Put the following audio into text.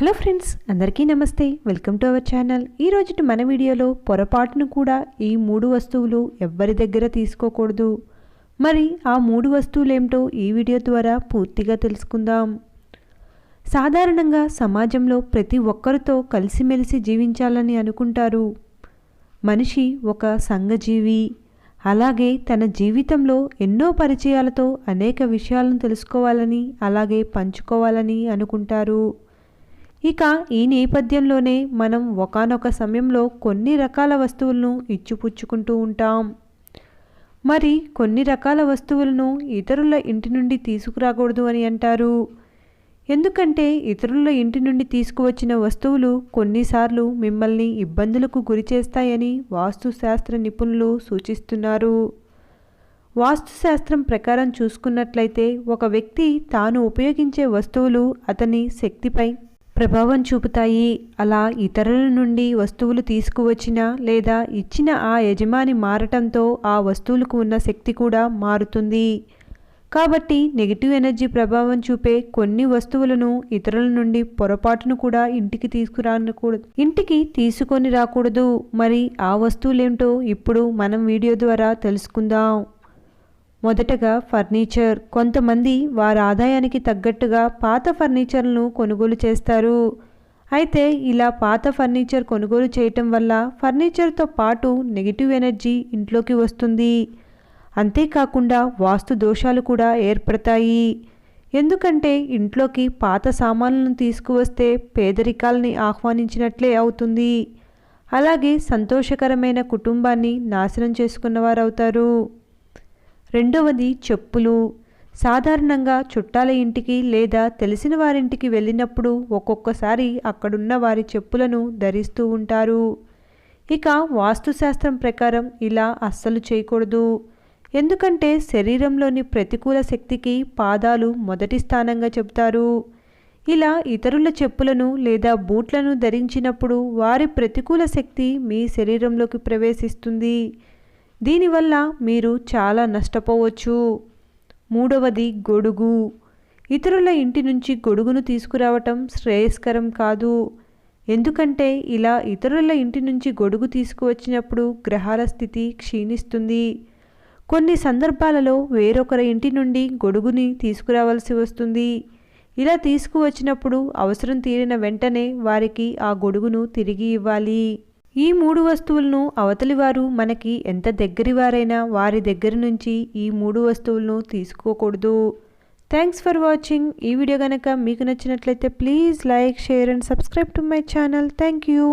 Hello friends అందరికీ నమస్తే. Welcome to our channel. ఈ మన వీడియోలో పొరపాటును కూడా ఈ మూడు వస్తువులు ఎవ్వరి దగ్గర తీసుకోకూడదు. మరి ఆ మూడు వస్తువులు ఏమిటో ఈ వీడియో ద్వారా పూర్తిగా తెలుసుకుందాం. సాధారణంగా సమాజంలో ప్రతి ఒక్కరితో కలిసిమెలిసి జీవించాలని అనుకుంటారు. మనిషి ఒక సంఘజీవి. అలాగే తన జీవితంలో ఎన్నో పరిచయాలతో అనేక విషయాలను తెలుసుకోవాలని అలాగే పంచుకోవాలని అనుకుంటారు. ఇక ఈ నేపథ్యంలోనే మనం ఒకనొక సమయంలో కొన్ని రకాల వస్తువులను ఇచ్చిపుచ్చుకుంటూ ఉంటాం. మరి కొన్ని రకాల వస్తువులను ఇతరుల ఇంటి నుండి తీసుకురాకూడదు అని అంటారు. ఎందుకంటే ఇతరుల ఇంటి నుండి తీసుకువచ్చిన వస్తువులు కొన్నిసార్లు మిమ్మల్ని ఇబ్బందులకు గురి చేస్తాయని వాస్తుశాస్త్ర నిపుణులు సూచిస్తున్నారు. వాస్తుశాస్త్రం ప్రకారం చూసుకున్నట్లయితే ఒక వ్యక్తి తాను ఉపయోగించే వస్తువులు అతని శక్తిపై ప్రభావం చూపుతాయి. అలా ఇతరుల నుండి వస్తువులు తీసుకువచ్చిన లేదా ఇచ్చిన ఆ యజమాని మారటంతో ఆ వస్తువులకు ఉన్న శక్తి కూడా మారుతుంది. కాబట్టి నెగిటివ్ ఎనర్జీ ప్రభావం చూపే కొన్ని వస్తువులను ఇతరుల నుండి పొరపాటును కూడా ఇంటికి తీసుకురాకూడదు ఇంటికి తీసుకొని రాకూడదు. మరి ఆ వస్తువులేంటో ఇప్పుడు మనం వీడియో ద్వారా తెలుసుకుందాం. మొదటగా ఫర్నిచర్. కొంతమంది వారి ఆదాయానికి తగ్గట్టుగా పాత ఫర్నిచర్లను కొనుగోలు చేస్తారు. అయితే ఇలా పాత ఫర్నిచర్ కొనుగోలు చేయటం వల్ల ఫర్నిచర్తో పాటు నెగిటివ్ ఎనర్జీ ఇంట్లోకి వస్తుంది. అంతేకాకుండా వాస్తు దోషాలు కూడా ఏర్పడతాయి. ఎందుకంటే ఇంట్లోకి పాత సామాన్లను తీసుకువస్తే పేదరికాలని ఆహ్వానించినట్లే అవుతుంది. అలాగే సంతోషకరమైన కుటుంబాన్ని నాశనం చేసుకున్నవారవుతారు. రెండవది చెప్పులు. సాధారణంగా చుట్టాల ఇంటికి లేదా తెలిసిన వారింటికి వెళ్ళినప్పుడు ఒక్కొక్కసారి అక్కడున్న వారి చెప్పులను ధరిస్తూ ఉంటారు. ఇక వాస్తుశాస్త్రం ప్రకారం ఇలా అస్సలు చేయకూడదు. ఎందుకంటే శరీరంలోని ప్రతికూల శక్తికి పాదాలు మొదటి స్థానంగా చెబుతారు. ఇలా ఇతరుల చెప్పులను లేదా బూట్లను ధరించినప్పుడు వారి ప్రతికూల శక్తి మీ శరీరంలోకి ప్రవేశిస్తుంది. దీనివల్ల మీరు చాలా నష్టపోవచ్చు. మూడవది గొడుగు. ఇతరుల ఇంటి నుంచి గొడుగును తీసుకురావటం శ్రేయస్కరం కాదు. ఎందుకంటే ఇలా ఇతరుల ఇంటి నుంచి గొడుగు తీసుకువచ్చినప్పుడు గ్రహాల స్థితి క్షీణిస్తుంది. కొన్ని సందర్భాలలో వేరొకరి ఇంటి నుండి గొడుగుని తీసుకురావాల్సి వస్తుంది. ఇలా తీసుకువచ్చినప్పుడు అవసరం తీరిన వెంటనే వారికి ఆ గొడుగును తిరిగి ఇవ్వాలి. ఈ మూడు వస్తువులను అవతలి వారు మనకి ఎంత దగ్గరివారైనా వారి దగ్గర నుంచి ఈ మూడు వస్తువులను తీసుకోకూడదు. థ్యాంక్స్ ఫర్ వాచింగ్ ఈ వీడియో కనుక మీకు నచ్చినట్లయితే please like share and subscribe to my channel thank you